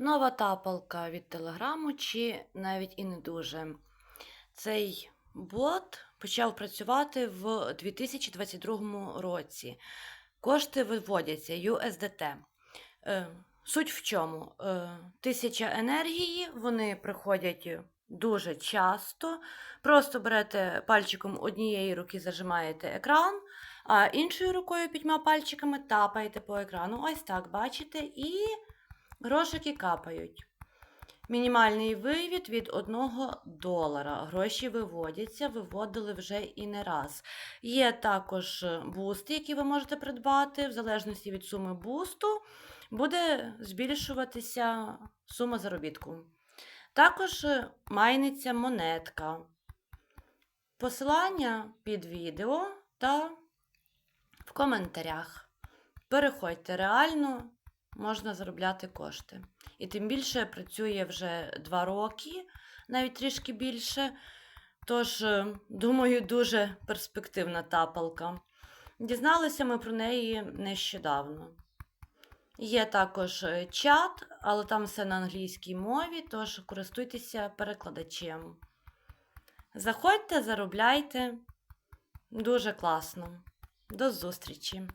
Нова тапалка від Телеграму, чи навіть і не дуже. Цей бот почав працювати в 2022 році. Кошти виводяться USDT. Е, Суть в чому? Е, Тисяча енергії, вони приходять дуже часто. Просто берете пальчиком однієї руки, зажимаєте екран, а іншою рукою п'ятьма пальчиками тапаєте по екрану. Ось так, бачите, і грошики капають. Мінімальний вивід від 1 долара. Гроші виводяться, виводили вже і не раз. Є також бусти, які ви можете придбати. В залежності від суми бусту буде збільшуватися сума заробітку. Також е, майниться монетка. Посилання під відео та в коментарях. Переходьте реально, можна заробляти кошти. І тим більше працює вже два роки, навіть трішки більше. Тож, е, думаю, дуже перспективна тапалка. Дізналися ми про неї нещодавно. Є також е, чат, але там все на англійській мові, тож користуйтеся перекладачем. Заходьте, заробляйте. Дуже класно. До зустрічі!